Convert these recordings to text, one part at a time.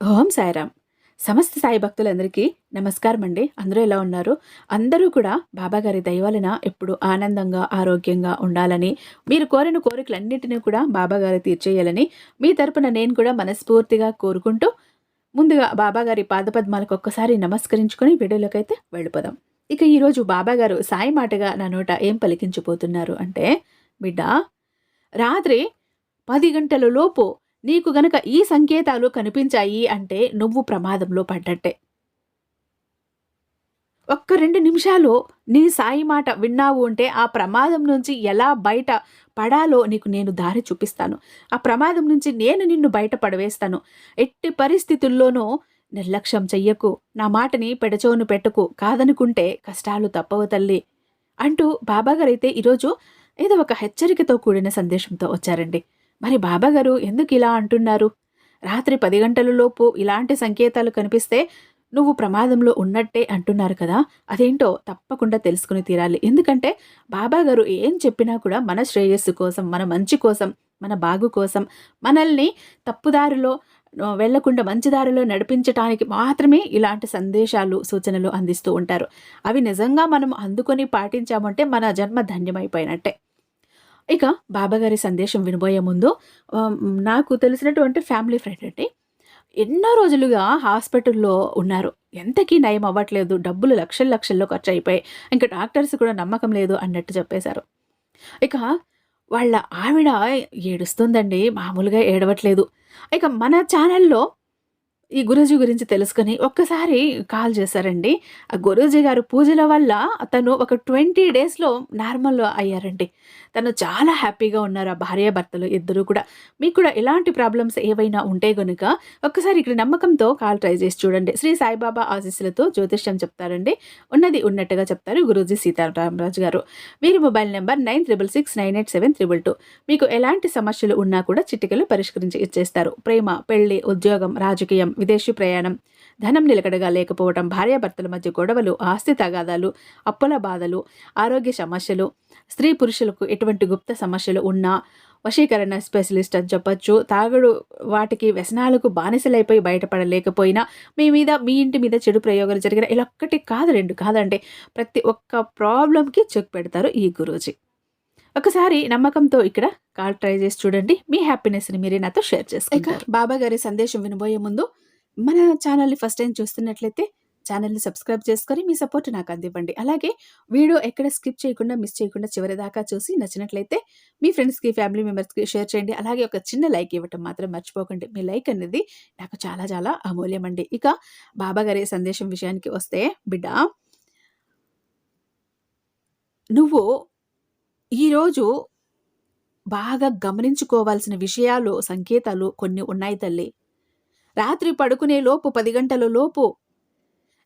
ఓం సాయిరామ్. సమస్త సాయి భక్తులందరికీ నమస్కారం అండి అందరూ ఎలా ఉన్నారు? అందరూ కూడా బాబాగారి దయవలన ఎప్పుడు ఆనందంగా ఆరోగ్యంగా ఉండాలని మీరు కోరిన కోరికలన్నింటినీ కూడా బాబాగారు తీర్చేయాలని మీ తరపున నేను కూడా మనస్ఫూర్తిగా కోరుకుంటూ ముందుగా బాబాగారి పాదపద్మాలకు ఒక్కసారి నమస్కరించుకొని వీడియోలోకి అయితే వెళ్ళిపోదాం. ఇక ఈరోజు బాబాగారు సాయి మాటగా నా నోట ఏం పలికించిపోతున్నారు అంటే బిడ్డ రాత్రి పది గంటల లోపు నీకు గనక ఈ సంకేతాలు కనిపించాయి అంటే నువ్వు ప్రమాదంలో పడ్డట్టే. ఒక్క రెండు నిమిషాలు నీ సాయి మాట విన్నావు అంటే ఆ ప్రమాదం నుంచి ఎలా బయట పడాలో నీకు నేను దారి చూపిస్తాను. ఆ ప్రమాదం నుంచి నేను నిన్ను బయట పడవేస్తాను. ఎట్టి పరిస్థితుల్లోనూ నిర్లక్ష్యం చెయ్యకు నా మాటని పెడచోను పెట్టకు కాదనుకుంటే కష్టాలు తప్పవు తల్లి అంటూ బాబాగారైతే ఈరోజు ఏదో ఒక హెచ్చరికతో కూడిన సందేశంతో వచ్చారండి. మరి బాబాగారు ఎందుకు ఇలా అంటున్నారు? రాత్రి పది గంటల లోపు ఇలాంటి సంకేతాలు కనిపిస్తే నువ్వు ప్రమాదంలో ఉన్నట్టే అంటున్నారు కదా. అదేంటో తప్పకుండా తెలుసుకుని తీరాలి. ఎందుకంటే బాబాగారు ఏం చెప్పినా కూడా మన శ్రేయస్సు కోసం మన మంచి కోసం మన బాగు కోసం మనల్ని తప్పుదారిలో వెళ్ళకుండా మంచి దారిలో నడిపించటానికి మాత్రమే ఇలాంటి సందేశాలు సూచనలు అందిస్తూ ఉంటారు. అవి నిజంగా మనం అందుకొని పాటించామంటే మన జన్మ ధన్యమైపోయినట్టే. ఇక బాబాగారి సందేశం వినబోయే ముందు నాకు తెలిసినటువంటి ఫ్యామిలీ ఫ్రెండ్ అండి. ఎన్నో రోజులుగా హాస్పిటల్లో ఉన్నారు. ఎంతకీ నయం అవ్వట్లేదు. డబ్బులు లక్షల లక్షల్లో ఖర్చు అయిపోయి ఇంకా డాక్టర్స్ కూడా నమ్మకం లేదు అన్నట్టు చెప్పేశారు. ఇక వాళ్ళ ఆవిడ ఏడుస్తుందండి. మామూలుగా ఏడవట్లేదు. ఇక మన ఛానల్లో ఈ గురూజీ గురించి తెలుసుకొని ఒక్కసారి కాల్ చేశారండి. ఆ గురూజీ గారు పూజల వల్ల తను ఒక ట్వంటీ డేస్లో నార్మల్ అయ్యారండి. తను చాలా హ్యాపీగా ఉన్నారు ఆ భార్యాభర్తలు ఇద్దరు కూడా. మీకు కూడా ఎలాంటి ప్రాబ్లమ్స్ ఏవైనా ఉంటే గనుక ఒక్కసారి ఇక్కడ నమ్మకంతో కాల్ ట్రై చేసి చూడండి. శ్రీ సాయిబాబా ఆశీస్సులతో జ్యోతిష్యం చెప్తారండి. ఉన్నది ఉన్నట్టుగా చెప్తారు గురూజీ సీతారామరాజు గారు. వీరి mobile number nine triple six nine eight seven triple two. మీకు ఎలాంటి సమస్యలు ఉన్నా కూడా చిటికలు పరిష్కరించి ఇచ్చేస్తారు. ప్రేమ పెళ్ళి ఉద్యోగం రాజకీయం విదేశీ ప్రయాణం ధనం నిలకడగా లేకపోవడం భార్యాభర్తల మధ్య గొడవలు ఆస్తి తగాదాలు అప్పుల బాధలు ఆరోగ్య సమస్యలు స్త్రీ పురుషులకు ఎటువంటి గుప్త సమస్యలు ఉన్నా వశీకరణ స్పెషలిస్ట్ అని చెప్పచ్చు. తాగుడు వాటికి వ్యసనాలకు బానిసలైపోయి బయటపడలేకపోయినా మీ మీద మీ ఇంటి మీద చెడు ప్రయోగాలు జరిగిన ఇలా ఒక్కటి కాదు రెండు కాదంటే ప్రతి ఒక్క ప్రాబ్లంకి చెక్ పెడతారు ఈ గురూజీ. ఒకసారి నమ్మకంతో ఇక్కడ కాల్ ట్రై చేసి చూడండి. మీ హ్యాపీనెస్ని మీరే నాతో షేర్ చేసుకుంటారు. బాబా గారి సందేశం వినబోయే ముందు మన ఛానల్ని ఫస్ట్ టైం చూస్తున్నట్లయితే ఛానల్ని సబ్స్క్రైబ్ చేసుకొని మీ సపోర్ట్ నాకు అందివ్వండి. అలాగే వీడియో ఎక్కడ స్కిప్ చేయకుండా మిస్ చేయకుండా చివరి దాకా చూసి నచ్చినట్లయితే మీ ఫ్రెండ్స్కి ఫ్యామిలీ మెంబర్స్కి షేర్ చేయండి. అలాగే ఒక చిన్న లైక్ ఇవ్వటం మాత్రం మర్చిపోకండి. మీ లైక్ అనేది నాకు చాలా చాలా అమూల్యం అండి ఇక బాబా గారి సందేశం విషయానికి వస్తే బిడ్డ నువ్వు ఈరోజు బాగా గమనించుకోవాల్సిన విషయాలు సంకేతాలు కొన్ని ఉన్నాయి తల్లి. రాత్రి పడుకునే లోపు పది గంటల లోపు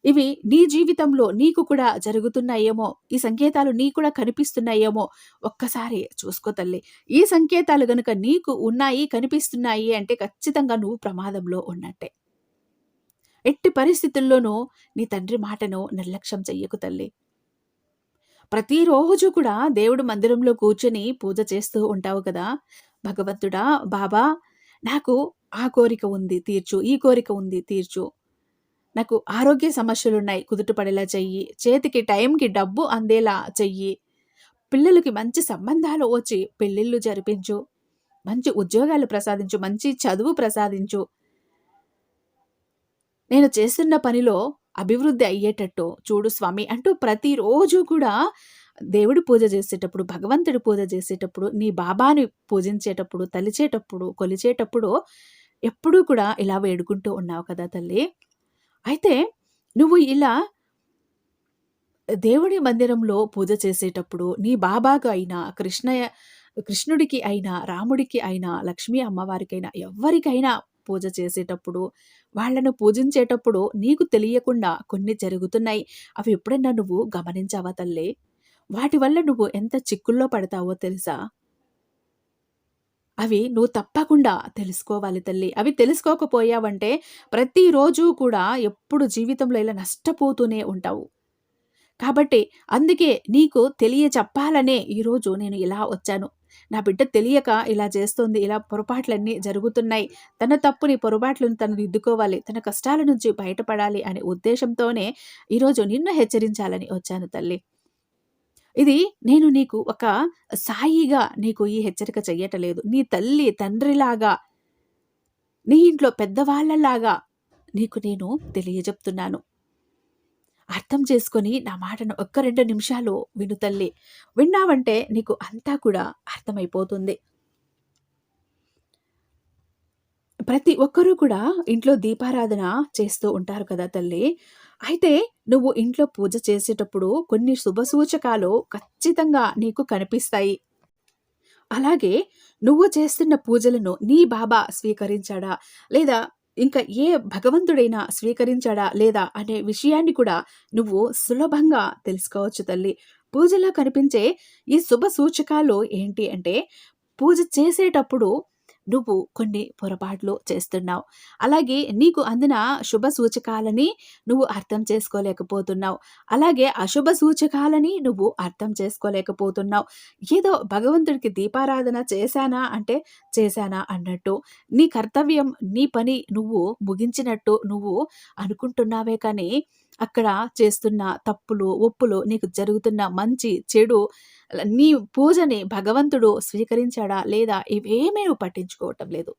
ఇవి నీ జీవితంలో నీకు కూడా జరుగుతున్నాయేమో ఈ సంకేతాలు నీ కూడా కనిపిస్తున్నాయేమో ఒక్కసారి చూసుకో తల్లి. ఈ సంకేతాలు గనుక నీకు ఉన్నాయి కనిపిస్తున్నాయి అంటే ఖచ్చితంగా నువ్వు ప్రమాదంలో ఉన్నట్టే. ఎట్టి పరిస్థితుల్లోనూ నీ తండ్రి మాటను నిర్లక్ష్యం చెయ్యకు తల్లి. ప్రతిరోజు కూడా దేవుడు మందిరంలో కూర్చొని పూజ చేస్తూ ఉంటావు కదా భగవంతుడా బాబా నాకు ఆ కోరిక ఉంది తీర్చు ఈ కోరిక ఉంది తీర్చు. నాకు ఆరోగ్య సమస్యలున్నాయి కుదుటపడేలా చెయ్యి చేతికి టైంకి డబ్బు అందేలా చెయ్యి. పిల్లలకి మంచి సంబంధాలు వచ్చి పెళ్ళిళ్ళు జరిపించు. మంచి ఉద్యోగాలు ప్రసాదించు మంచి చదువు ప్రసాదించు. నేను చేస్తున్న పనిలో అభివృద్ధి అయ్యేటట్టు చూడు స్వామి అంటూ ప్రతిరోజు కూడా దేవుడి పూజ చేసేటప్పుడు భగవంతుడి పూజ చేసేటప్పుడు నీ బాబాని పూజించేటప్పుడు తలిచేటప్పుడు కొలిచేటప్పుడు ఎప్పుడూ కూడా ఇలా వేడుకుంటూ ఉన్నావు కదా తల్లి. అయితే నువ్వు ఇలా దేవుడి మందిరంలో పూజ చేసేటప్పుడు నీ బాబాకు అయినా కృష్ణయ్య కృష్ణుడికి అయినా రాముడికి అయినా లక్ష్మీ అమ్మవారికైనా ఎవరికైనా పూజ చేసేటప్పుడు వాళ్ళను పూజించేటప్పుడు నీకు తెలియకుండా కొన్ని జరుగుతున్నాయి. అవి ఎప్పుడైనా నువ్వు గమనించావా తల్లి? వాటి వల్ల నువ్వు ఎంత చిక్కుల్లో పడతావో తెలుసా అవి నువ్వు తప్పకుండా తెలుసుకోవాలి తల్లి అవి తెలుసుకోకపోయావంటే ప్రతిరోజు కూడా ఎప్పుడు జీవితంలో ఇలా నష్టపోతూనే ఉంటావు కాబట్టి అందుకే నీకు తెలియ చెప్పాలనే ఈరోజు నేను ఇలా వచ్చాను నా బిడ్డ తెలియక ఇలా చేస్తోంది. ఇలా పొరపాట్లన్నీ జరుగుతున్నాయి. తన తప్పుని, పొరపాట్లను తను దిద్దుకోవాలి. తన కష్టాల నుంచి బయటపడాలి అనే ఉద్దేశంతోనే ఈరోజు నిన్ను హెచ్చరించాలని వచ్చాను తల్లి. ఇది నేను నీకు ఒక సాయిగా నీకు ఈ హెచ్చరిక చెయ్యటలేదు. నీ తల్లి, తండ్రిలాగా, నీ ఇంట్లో పెద్దవాళ్ళలాగా నీకు నేను తెలియజెప్తున్నాను. అర్థం చేసుకొని నా మాటను ఒక్క రెండు నిమిషాలు విను తల్లి. విన్నావంటే నీకు అంతా కూడా అర్థమైపోతుంది. ప్రతి ఒక్కరూ కూడా ఇంట్లో దీపారాధన చేస్తూ ఉంటారు కదా తల్లి. అయితే నువ్వు ఇంట్లో పూజ చేసేటప్పుడు కొన్ని శుభ సూచకాలు ఖచ్చితంగా నీకు కనిపిస్తాయి. అలాగే నువ్వు చేస్తున్న పూజలను నీ బాబా స్వీకరించాడా? లేదా ఇంకా ఏ భగవంతుడైనా స్వీకరించాడా? లేదా? అనే విషయాన్ని కూడా నువ్వు సులభంగా తెలుసుకోవచ్చు తల్లి. పూజలో కనిపించే ఈ శుభ సూచకాలు ఏంటి అంటే పూజ చేసేటప్పుడు నువ్వు కొన్ని పొరపాట్లు చేస్తున్నావు. అలాగే నీకు అందిన శుభ సూచకాలని నువ్వు అర్థం చేసుకోలేకపోతున్నావు. అలాగే అశుభ సూచకాలని నువ్వు అర్థం చేసుకోలేకపోతున్నావు. ఏదో భగవంతుడికి దీపారాధన చేశానా అంటే చేశానా అన్నట్టు. నీ కర్తవ్యం, నీ పని నువ్వు ముగించినట్టు నువ్వు అనుకుంటున్నావే కానీ అక్కడ చేస్తున్న తప్పులు, ఒప్పులు, నీకు జరుగుతున్న మంచి, చెడు నీ పూజని భగవంతుడు స్వీకరించాడా? లేదా? ఇవేమీ నువ్వు పట్టించుకోవటం లేదు.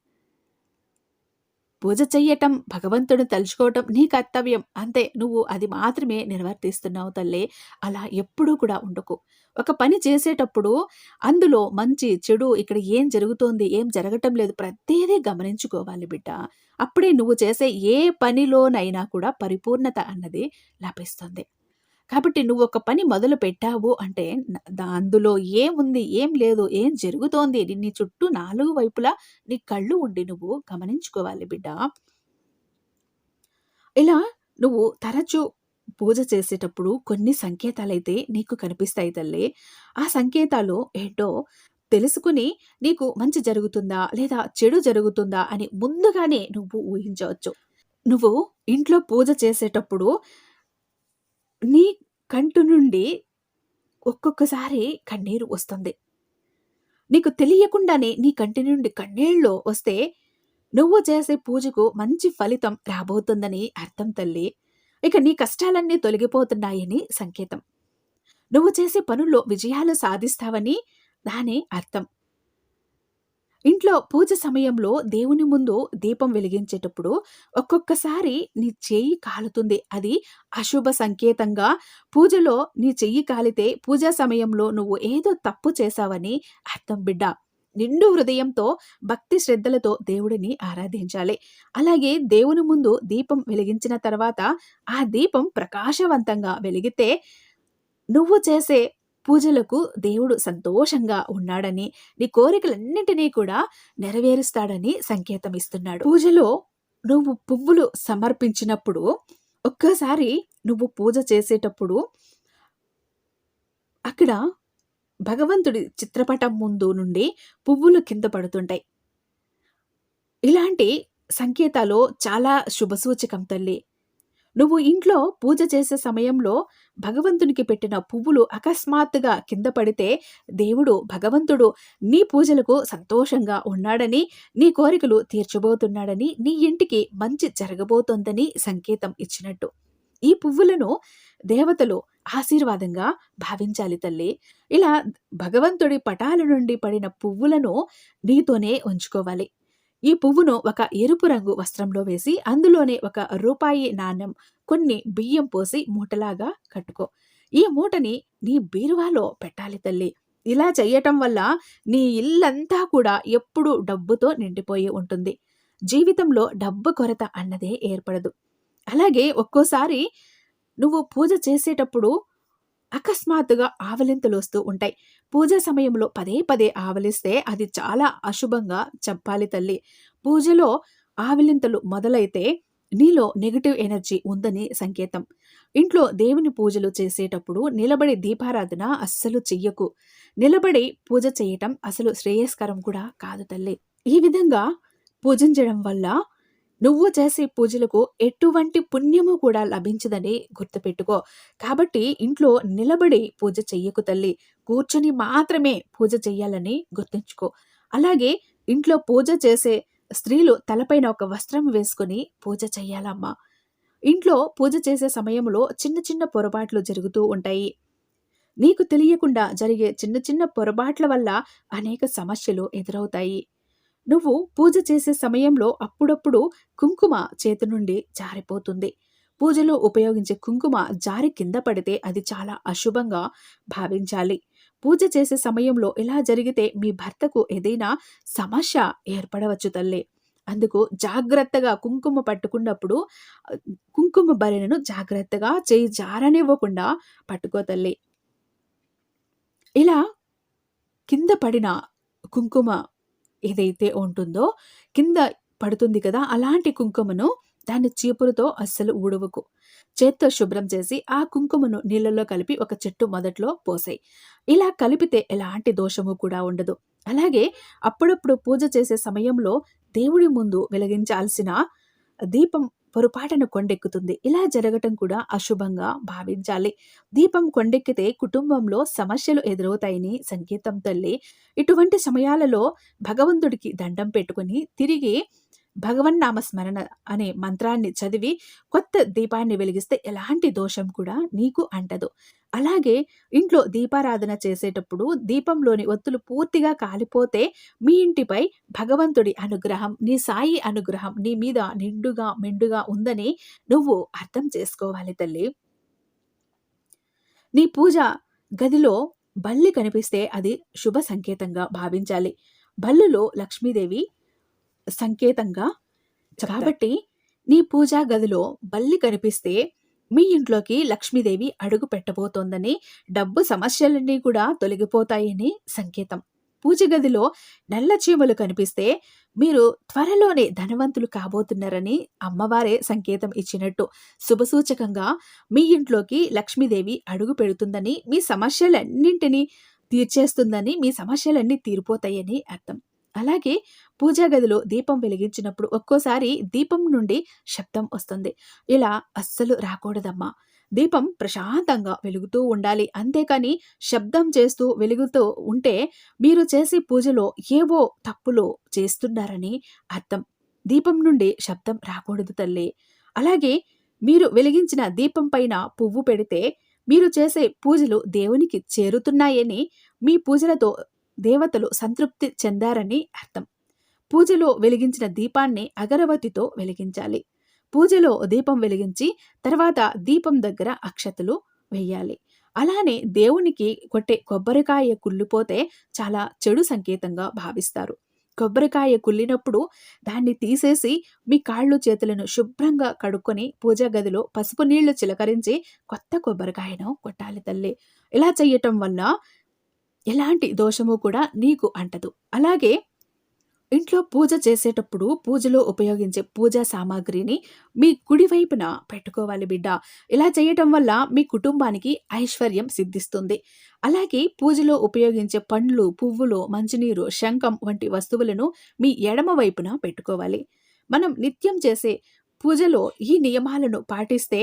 పూజ చెయ్యటం, భగవంతుడిని తలుచుకోవటం నీ కర్తవ్యం. అంతే. నువ్వు అది మాత్రమే నిర్వర్తిస్తున్నావు తల్లీ. అలా ఎప్పుడూ కూడా ఉండకు. ఒక పని చేసేటప్పుడు అందులో మంచి, చెడు ఇక్కడ ఏం జరుగుతోంది, ఏం జరగటం లేదు ప్రతిదీ గమనించుకోవాలి బిడ్డ. అప్పుడే నువ్వు చేసే ఏ పనిలోనైనా కూడా పరిపూర్ణత అన్నది లభిస్తుంది. కాబట్టి నువ్వు ఒక పని మొదలు పెట్టావు అంటే అందులో ఏముంది, ఏం లేదు, ఏం జరుగుతోంది, నీ చుట్టూ నాలుగు వైపులా నీ కళ్ళు ఉండి నువ్వు గమనించుకోవాలి బిడ్డ. ఇలా నువ్వు తరచూ పూజ చేసేటప్పుడు కొన్ని సంకేతాలైతే నీకు కనిపిస్తాయి తల్లి. ఆ సంకేతాలు ఏంటో తెలుసుకుని నీకు మంచి జరుగుతుందా? లేదా చెడు జరుగుతుందా? అని ముందుగానే నువ్వు ఊహించవచ్చు. నువ్వు ఇంట్లో పూజ చేసేటప్పుడు నీ కంటి నుండి ఒక్కొక్కసారి కన్నీరు వస్తుంది. నీకు తెలియకుండానే నీ కంటి నుండి కన్నీళ్ళు వస్తే నువ్వు చేసే పూజకు మంచి ఫలితం రాబోతుందని అర్థం తల్లి. ఇక నీ కష్టాలన్నీ తొలగిపోతున్నాయని సంకేతం. నువ్వు చేసే పనుల్లో విజయాలు సాధిస్తావని దాని అర్థం. ఇంట్లో పూజ సమయంలో దేవుని ముందు దీపం వెలిగించేటప్పుడు ఒక్కొక్కసారి నీ చెయ్యి కాలుతుంది. అది అశుభ సంకేతంగా పూజలో నీ చెయ్యి కాలితే పూజా సమయంలో నువ్వు ఏదో తప్పు చేశావని అర్థం బిడ్డ. నిండు హృదయంతో, భక్తి శ్రద్ధలతో దేవుడిని ఆరాధించాలి. అలాగే దేవుని ముందు దీపం వెలిగించిన తర్వాత ఆ దీపం ప్రకాశవంతంగా వెలిగితే నువ్వు చేసే పూజలకు దేవుడు సంతోషంగా ఉన్నాడని, నీ కోరికలన్నింటినీ కూడా నెరవేరుస్తాడని సంకేతం ఇస్తున్నాడు. పూజలో నువ్వు పువ్వులు సమర్పించినప్పుడు ఒక్కసారి నువ్వు పూజ చేసేటప్పుడు అక్కడ భగవంతుడి చిత్రపటం ముందు నుండి పువ్వులు కింద పడుతుంటాయి. ఇలాంటి సంకేతాలు చాలా శుభసూచకం తల్లి. నువ్వు ఇంట్లో పూజ చేసే సమయంలో భగవంతునికి పెట్టిన పువ్వులు అకస్మాత్తుగా కింద పడితే దేవుడు భగవంతుడు నీ పూజలకు సంతోషంగా ఉన్నాడని, నీ కోరికలు తీర్చబోతున్నాడని, నీ ఇంటికి మంచి జరగబోతోందని సంకేతం ఇచ్చినట్టు. ఈ పువ్వులను దేవతలు ఆశీర్వాదంగా భావించాలి తల్లి. ఇలా భగవంతుడి పటాల నుండి పడిన పువ్వులను నీతోనే ఉంచుకోవాలి. ఈ పువ్వును ఒక ఎరుపు రంగు వస్త్రంలో వేసి అందులోనే ఒక రూపాయి నాణెం, కొన్ని బియ్యం పోసి మూటలాగా కట్టుకో. ఈ మూటని నీ బీరువాలో పెట్టాలి తల్లి. ఇలా చేయటం వల్ల నీ ఇల్లంతా కూడా ఎప్పుడూ డబ్బుతో నిండిపోయి ఉంటుంది. జీవితంలో డబ్బు కొరత అన్నదే ఏర్పడదు. అలాగే ఒక్కోసారి నువ్వు పూజ చేసేటప్పుడు అకస్మాత్తుగా ఆవలింతలు వస్తూ ఉంటాయి. పూజ సమయంలో పదే పదే ఆవలిస్తే అది చాలా అశుభంగా చెప్పాలి తల్లి. పూజలో ఆవలింతలు మొదలైతే నీలో నెగిటివ్ ఎనర్జీ ఉందని సంకేతం. ఇంట్లో దేవుని పూజలు చేసేటప్పుడు నిలబడి దీపారాధన అస్సలు చెయ్యకు. నిలబడి పూజ చేయటం అసలు శ్రేయస్కరం కూడా కాదు తల్లి. ఈ విధంగా పూజించడం వల్ల నువ్వు చేసే పూజలకు ఎటువంటి పుణ్యము కూడా లభించదని గుర్తుపెట్టుకో. కాబట్టి ఇంట్లో నిలబడి పూజ చెయ్యకు తల్లి. కూర్చొని మాత్రమే పూజ చెయ్యాలని గుర్తుంచుకో. అలాగే ఇంట్లో పూజ చేసే స్త్రీలు తలపైన ఒక వస్త్రం వేసుకొని పూజ చెయ్యాలమ్మా. ఇంట్లో పూజ చేసే సమయంలో చిన్న చిన్న పొరపాట్లు జరుగుతూ ఉంటాయి. నీకు తెలియకుండా జరిగే చిన్న చిన్న పొరపాట్ల వల్ల అనేక సమస్యలు ఎదురవుతాయి. నువ్వు పూజ చేసే సమయంలో అప్పుడప్పుడు కుంకుమ చేతి నుండి జారిపోతుంది. పూజలో ఉపయోగించే కుంకుమ జారి కింద పడితే అది చాలా అశుభంగా భావించాలి. పూజ చేసే సమయంలో ఇలా జరిగితే మీ భర్తకు ఏదైనా సమస్య ఏర్పడవచ్చు తల్లి. అందుకు జాగ్రత్తగా కుంకుమ పట్టుకున్నప్పుడు కుంకుమ బరినను జాగ్రత్తగా చేయి జారనివ్వకుండా పట్టుకో తల్లి. ఇలా కింద పడిన కుంకుమ ఏదైతే ఉంటుందో కింద పడుతుంది కదా అలాంటి కుంకుమను దాన్ని చీపురుతో అస్సలు ఊడవకు. చేత్తో శుభ్రం చేసి ఆ కుంకుమను నీళ్ళలో కలిపి ఒక చెట్టు మొదట్లో పోసాయి. ఇలా కలిపితే ఎలాంటి దోషము కూడా ఉండదు. అలాగే అప్పుడప్పుడు పూజ చేసే సమయంలో దేవుడి ముందు వెలిగించాల్సిన దీపం పొరపాటును కొండెక్కుతుంది. ఇలా జరగటం కూడా అశుభంగా భావించాలి. దీపం కొండెక్కితే కుటుంబంలో సమస్యలు ఎదురవుతాయని సంకేతం తల్లి. ఇటువంటి సమయాలలో భగవంతుడికి దండం పెట్టుకుని తిరిగి భగవన్నామ స్మరణ అనే మంత్రాన్ని చదివి కొత్త దీపాన్ని వెలిగిస్తే ఎలాంటి దోషం కూడా నీకు అంటదు. అలాగే ఇంట్లో దీపారాధన చేసేటప్పుడు దీపంలోని ఒత్తులు పూర్తిగా కాలిపోతే మీ ఇంటిపై భగవంతుడి అనుగ్రహం నీ సాయి అనుగ్రహం నీ మీద నిండుగా మెండుగా ఉందని నువ్వు అర్థం చేసుకోవాలి తల్లి. నీ పూజ గదిలో బల్లి కనిపిస్తే అది శుభ సంకేతంగా భావించాలి. బల్లులో లక్ష్మీదేవి సంకేతంగా కాబట్టి నీ పూజా గదిలో బల్లి కనిపిస్తే మీ ఇంట్లోకి లక్ష్మీదేవి అడుగు పెట్టబోతోందని డబ్బు సమస్యలన్నీ కూడా తొలగిపోతాయని సంకేతం. పూజ గదిలో నల్ల చీమలు కనిపిస్తే మీరు త్వరలోనే ధనవంతులు కాబోతున్నారని అమ్మవారే సంకేతం ఇచ్చినట్టు శుభసూచకంగా మీ ఇంట్లోకి లక్ష్మీదేవి అడుగు పెడుతుందని మీ సమస్యలన్నింటినీ తీర్చేస్తుందని మీ సమస్యలన్నీ తీరిపోతాయని అర్థం. అలాగే పూజా గదిలో దీపం వెలిగించినప్పుడు ఒక్కోసారి దీపం నుండి శబ్దం వస్తుంది. ఇలా అస్సలు రాకూడదమ్మా. దీపం ప్రశాంతంగా వెలుగుతూ ఉండాలి. అంతేకాని శబ్దం చేస్తూ వెలుగుతూ ఉంటే మీరు చేసే పూజలో ఏవో తప్పులు చేస్తున్నారని అర్థం. దీపం నుండి శబ్దం రాకూడదు తల్లి. అలాగే మీరు వెలిగించిన దీపం పైన పువ్వు పెడితే మీరు చేసే పూజలు దేవునికి చేరుతున్నాయని మీ పూజలతో దేవతలు సంతృప్తి చెందారని అర్థం. పూజలో వెలిగించిన దీపాన్ని అగరవతితో వెలిగించాలి. పూజలో దీపం వెలిగించి తర్వాత దీపం దగ్గర అక్షతలు వెయ్యాలి అలానే దేవునికి కొట్టే కొబ్బరికాయ కుళ్ళిపోతే చాలా చెడు సంకేతంగా భావిస్తారు. కొబ్బరికాయ కుళ్ళినప్పుడు దాన్ని తీసేసి మీ కాళ్ళు చేతులను శుభ్రంగా కడుక్కొని పూజా గదిలో పసుపు నీళ్ళు చిలకరించి కొత్త కొబ్బరికాయను కొట్టాలి తల్లి. ఇలా చేయటం వల్ల ఎలాంటి దోషము కూడా నీకు అంటదు. అలాగే ఇంట్లో పూజ చేసేటప్పుడు పూజలో ఉపయోగించే పూజా సామాగ్రిని మీ కుడివైపున పెట్టుకోవాలి బిడ్డ. ఇలా చేయటం వల్ల మీ కుటుంబానికి ఐశ్వర్యం సిద్ధిస్తుంది. అలాగే పూజలో ఉపయోగించే పండ్లు పువ్వులు మంచినీరు శంఖం వంటి వస్తువులను మీ ఎడమ వైపున పెట్టుకోవాలి. మనం నిత్యం చేసే పూజలో ఈ నియమాలను పాటిస్తే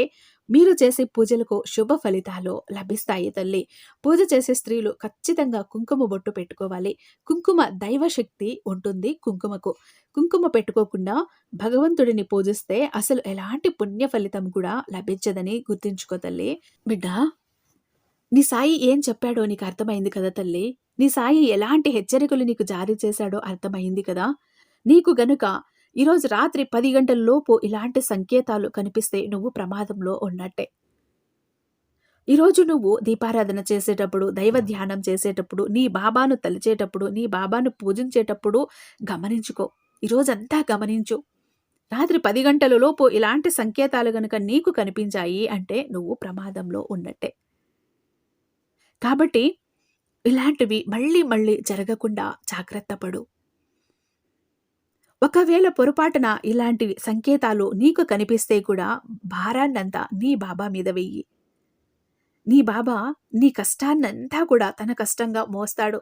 మీరు చేసే పూజలకు శుభ ఫలితాలు లభిస్తాయి తల్లి. పూజ చేసే స్త్రీలు ఖచ్చితంగా కుంకుమ బొట్టు పెట్టుకోవాలి. కుంకుమ దైవశక్తి ఉంటుంది కుంకుమకు. కుంకుమ పెట్టుకోకుండా భగవంతుడిని పూజిస్తే అసలు ఎలాంటి పుణ్య ఫలితం కూడా లభించదని గుర్తుంచుకో తల్లి. బిడ్డ నీ సాయి ఏం చెప్పాడో నీకు అర్థమైంది కదా తల్లి? నీ సాయి ఎలాంటి హెచ్చరికలు నీకు జారీ చేశాడో అర్థమైంది కదా? నీకు గనుక ఈరోజు రాత్రి పది గంటలలోపు ఇలాంటి సంకేతాలు కనిపిస్తే నువ్వు ప్రమాదంలో ఉన్నట్టే. ఈరోజు నువ్వు దీపారాధన చేసేటప్పుడు దైవ ధ్యానం చేసేటప్పుడు నీ బాబాను తలిచేటప్పుడు నీ బాబాను పూజించేటప్పుడు గమనించుకో. ఈరోజంతా గమనించు. రాత్రి పది గంటలలోపు ఇలాంటి సంకేతాలు గనుక నీకు కనిపించాయి అంటే నువ్వు ప్రమాదంలో ఉన్నట్టే. కాబట్టి ఇలాంటివి మళ్ళీ మళ్ళీ జరగకుండా జాగ్రత్త పడు. ఒకవేళ పొరపాటున ఇలాంటి సంకేతాలు నీకు కనిపిస్తే కూడా భారాన్నంతా నీ బాబా మీద వెయ్యి. నీ బాబా నీ కష్టాన్నంతా కూడా తన కష్టంగా మోస్తాడు.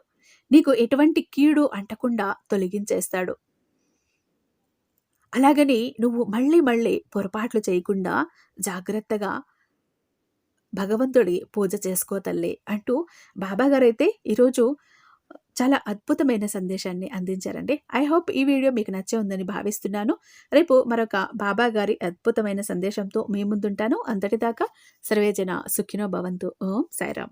నీకు ఎటువంటి కీడు అంటకుండా తొలగించేస్తాడు. అలాగని నువ్వు మళ్ళీ మళ్ళీ పొరపాట్లు చేయకుండా జాగ్రత్తగా భగవంతుడి పూజ చేసుకో తల్లి అంటూ బాబాగారైతే ఈరోజు చాలా అద్భుతమైన సందేశాన్ని అందించారండి. ఐ హోప్ ఈ వీడియో మీకు నచ్చే ఉందని భావిస్తున్నాను. రేపు మరొక బాబా గారి అద్భుతమైన సందేశంతో మీ ముందుంటాను. అంతటిదాకా సర్వేజన సుఖినో భవంతు. ఓం సాయిరామ్.